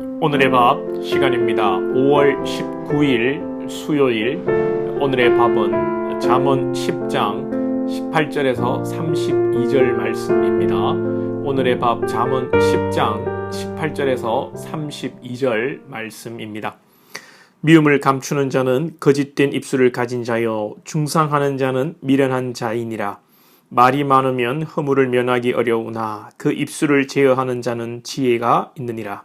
오늘의 밥 시간입니다. 5월 19일 수요일 오늘의 밥은 잠언 10장 18절에서 32절 말씀입니다. 오늘의 밥 잠언 10장 18절에서 32절 말씀입니다. 미움을 감추는 자는 거짓된 입술을 가진 자요 중상하는 자는 미련한 자이니라. 말이 많으면 허물을 면하기 어려우나 그 입술을 제어하는 자는 지혜가 있느니라.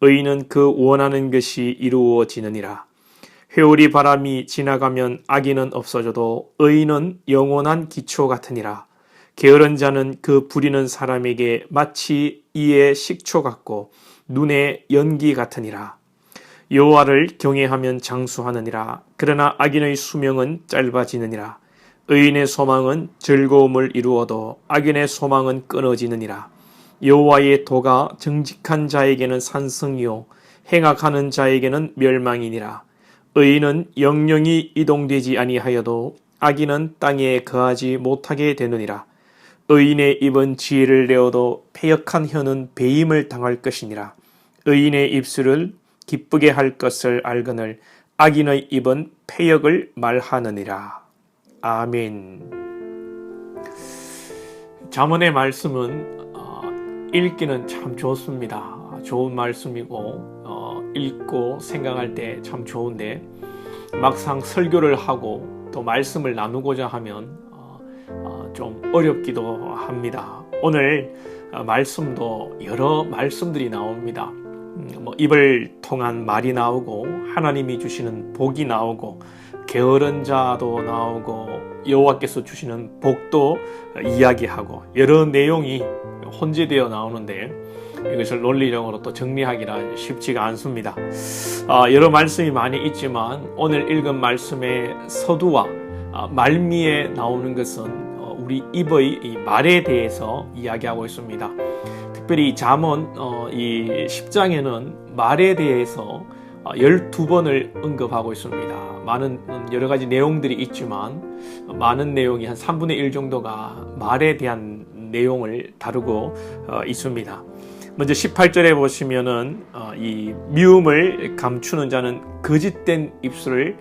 의인은 그 원하는 것이 이루어지느니라. 회오리 바람이 지나가면 악인은 없어져도 의인은 영원한 기초 같으니라. 게으른 자는 그 부리는 사람에게 마치 이의 식초 같고 눈의 연기 같으니라. 여호와를 경외하면 장수하느니라. 그러나 악인의 수명은 짧아지느니라. 의인의 소망은 즐거움을 이루어도 악인의 소망은 끊어지느니라. 여호와의 도가 정직한 자에게는 산성이요 행악하는 자에게는 멸망이니라. 의인은 영영이 이동되지 아니하여도 악인은 땅에 거하지 못하게 되느니라. 의인의 입은 지혜를 내어도 패역한 혀는 배임을 당할 것이니라. 의인의 입술을 기쁘게 할 것을 알거늘 악인의 입은 패역을 말하느니라. 아멘. 자문의 말씀은 어, 읽기는 참 좋습니다. 좋은 말씀이고 어, 읽고 생각할 때 참 좋은데 막상 설교를 하고 또 말씀을 나누고자 하면 어, 어, 좀 어렵기도 합니다. 오늘 어, 말씀도 여러 말씀들이 나옵니다. 음, 뭐 입을 통한 말이 나오고 하나님이 주시는 복이 나오고 게으른 자도 나오고 여호와께서 주시는 복도 이야기하고 여러 내용이 혼재되어 나오는데 이것을 논리적으로 또 정리하기가 쉽지가 않습니다. 아, 여러 말씀이 많이 있지만 오늘 읽은 말씀의 서두와 아, 말미에 나오는 것은 어, 우리 입의 이 말에 대해서 이야기하고 있습니다. 특별히 잠언 어, 이 10장에는 말에 대해서 12번을 언급하고 있습니다. 많은 여러 가지 내용들이 있지만 많은 내용이 한 3분의 1 정도가 말에 대한 내용을 다루고 어, 있습니다. 먼저 18절에 보시면은 이 미움을 감추는 자는 거짓된 입술을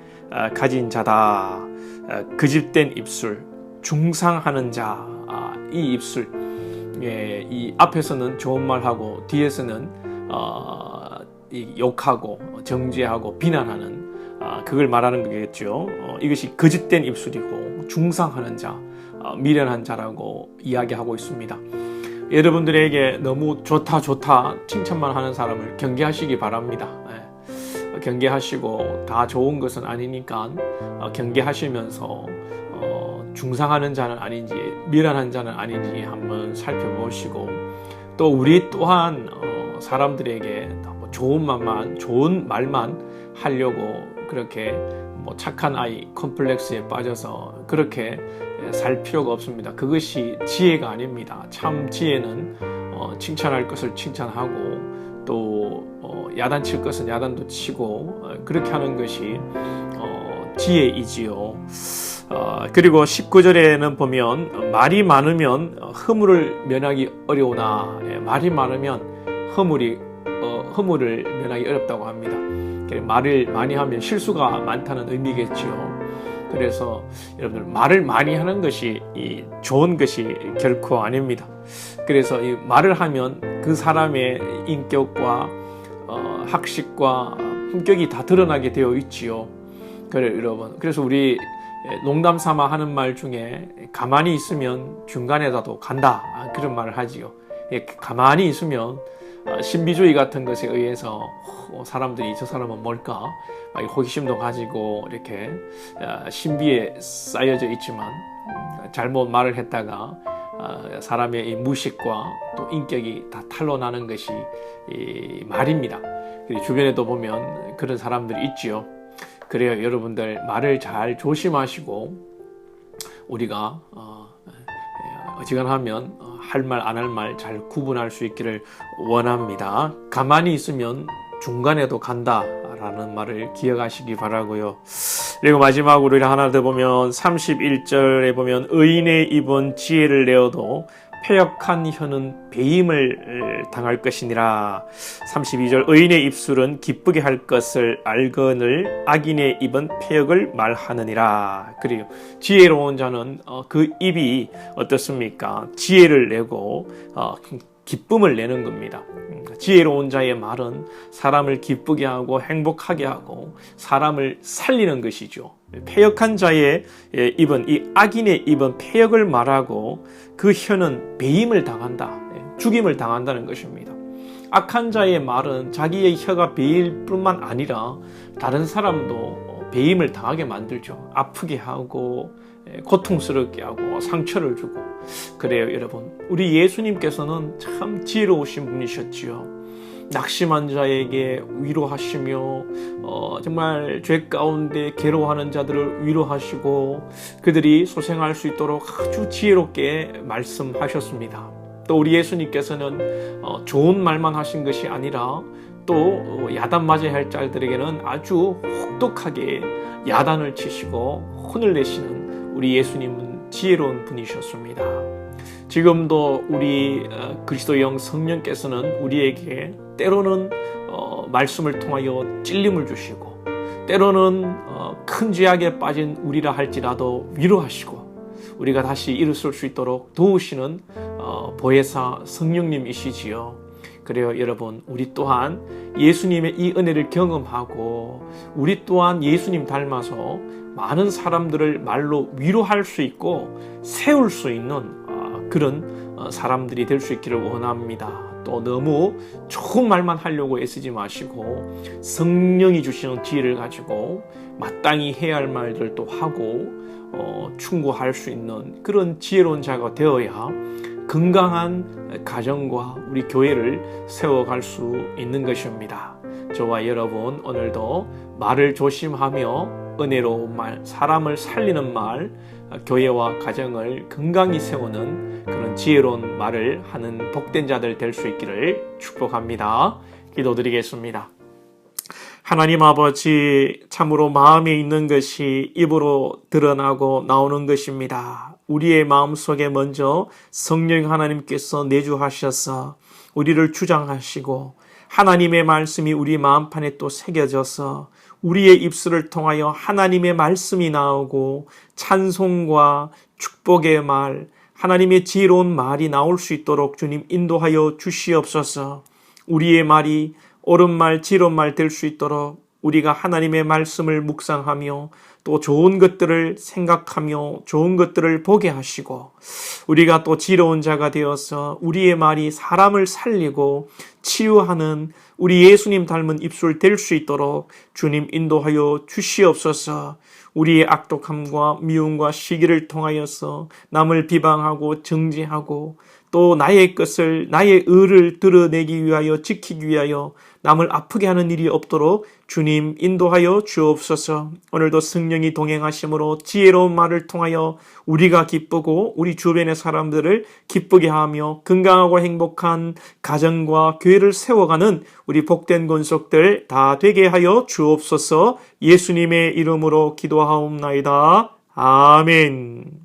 가진 자다. 거짓된 입술, 중상하는 자, 아, 이 입술, 예, 이 앞에서는 좋은 말하고 뒤에서는 어, 욕하고 정죄하고 비난하는 아, 그걸 말하는 거겠죠. 어, 이것이 거짓된 입술이고 중상하는 자, 어, 미련한 자라고 이야기하고 있습니다. 여러분들에게 너무 좋다 좋다 칭찬만 하는 사람을 경계하시기 바랍니다. 예. 경계하시고 다 좋은 것은 아니니까 어, 경계하시면서 중상하는 자는 아닌지 미련한 자는 아닌지 한번 살펴보시고 또 우리 또한 사람들에게 뭐 좋은 말만 좋은 말만 하려고 그렇게 뭐 착한 아이 컴플렉스에 빠져서 그렇게 살 필요가 없습니다. 그것이 지혜가 아닙니다. 참 지혜는 어, 칭찬할 것을 칭찬하고 또 어, 야단칠 것은 야단도 치고 어, 그렇게 하는 것이 어, 지혜이지요. 어, 그리고 19절에는 보면 말이 많으면 허물을 면하기 어려우나 예, 말이 많으면 허물이 어, 허물을 면하기 어렵다고 합니다. 말을 많이 하면 실수가 많다는 의미겠지요. 그래서 여러분들 말을 많이 하는 것이 좋은 것이 결코 아닙니다. 그래서 이 말을 하면 그 사람의 인격과 어, 학식과 품격이 다 드러나게 되어 있지요. 그래 여러분. 그래서 우리 농담 삼아 하는 말 중에 가만히 있으면 중간에다도 간다 그런 말을 하지요. 가만히 있으면 어, 신비주의 같은 것에 의해서 어, 사람들이 저 사람은 뭘까 호기심도 가지고 이렇게 어, 신비에 쌓여져 있지만 음, 잘못 말을 했다가 사람의 무식과 또 인격이 다 탄로나는 것이 말입니다. 주변에도 보면 그런 사람들이 있지요. 그래요, 여러분들 말을 잘 조심하시고 우리가 어, 에, 어지간하면 어, 할 말 안 할 말 잘 구분할 수 있기를 원합니다. 가만히 있으면 중간에도 간다라는 말을 기억하시기 바라고요. 그리고 마지막으로 하나 더 보면 31절에 보면 의인의 입은 지혜를 내어도 패역한 혀는 배임을 당할 것이니라. 32절 의인의 입술은 기쁘게 할 것을 알거늘 악인의 입은 패역을 말하느니라. 그리고 지혜로운 자는 어, 그 입이 어떻습니까? 지혜를 내고 어, 기쁨을 내는 겁니다. 음, 지혜로운 자의 말은 사람을 기쁘게 하고 행복하게 하고 사람을 살리는 것이죠. 패역한 자의 예, 입은 이 악인의 입은 패역을 말하고 그 혀는 배임을 당한다. 예, 죽임을 당한다는 것입니다. 악한 자의 말은 자기의 혀가 배일 뿐만 아니라 다른 사람도 어, 배임을 당하게 만들죠. 아프게 하고 예, 고통스럽게 하고 상처를 주고 그래요 여러분 우리 예수님께서는 참 지혜로우신 분이셨지요 낙심한 자에게 위로하시며 어, 정말 죄 가운데 괴로워하는 자들을 위로하시고 그들이 소생할 수 있도록 아주 지혜롭게 말씀하셨습니다. 또 우리 예수님께서는 어, 좋은 말만 하신 것이 아니라 또 어, 야단 맞아야 할 자들에게는 아주 혹독하게 야단을 치시고 혼을 내시는 우리 예수님은 지혜로운 분이셨습니다. 지금도 우리 어, 그리스도 영 성령께서는 우리에게 때로는 어, 말씀을 통하여 찔림을 주시고 때로는 어, 큰 죄악에 빠진 우리라 할지라도 위로하시고 우리가 다시 일어설 수 있도록 도우시는 어, 보혜사 성령님이시지요. 그래요, 여러분. 우리 또한 예수님의 이 은혜를 경험하고 우리 또한 예수님 닮아서 많은 사람들을 말로 위로할 수 있고 세울 수 있는 어, 그런 어, 사람들이 될 수 있기를 원합니다. 또 너무 좋은 말만 하려고 애쓰지 마시고 성령이 주시는 지혜를 가지고 마땅히 해야 할 말들도 하고 어, 충고할 수 있는 그런 지혜로운 자가 되어야 건강한 가정과 우리 교회를 세워갈 수 있는 것입니다. 저와 여러분 오늘도 말을 조심하며 은혜로운 말, 사람을 살리는 말, 교회와 가정을 건강히 세우는 그런 지혜로운 말을 하는 복된 자들 될 수 있기를 축복합니다. 기도드리겠습니다. 하나님 아버지, 참으로 마음에 있는 것이 입으로 드러나고 나오는 것입니다. 우리의 마음 속에 먼저 성령 하나님께서 내주하셔서 우리를 주장하시고 하나님의 말씀이 우리 마음판에 또 새겨져서 우리의 입술을 통하여 하나님의 말씀이 나오고 찬송과 축복의 말, 하나님의 지혜로운 말이 나올 수 있도록 주님 인도하여 주시옵소서. 우리의 말이 옳은 말, 지혜로운 말 될 수 있도록 우리가 하나님의 말씀을 묵상하며 또 좋은 것들을 생각하며 좋은 것들을 보게 하시고 우리가 또 지혜로운 자가 되어서 우리의 말이 사람을 살리고 치유하는 우리 예수님 닮은 입술 될 수 있도록 주님 인도하여 주시옵소서. 우리의 악독함과 미움과 시기를 통하여서 남을 비방하고 정지하고 또 나의 것을 나의 의를 드러내기 위하여 지키기 위하여 남을 아프게 하는 일이 없도록 주님 인도하여 주옵소서. 오늘도 성령이 동행하심으로 지혜로운 말을 통하여 우리가 기쁘고 우리 주변의 사람들을 기쁘게 하며 건강하고 행복한 가정과 교회를 세워가는 우리 복된 권속들 다 되게 하여 주옵소서. 예수님의 이름으로 기도하옵나이다. 아멘.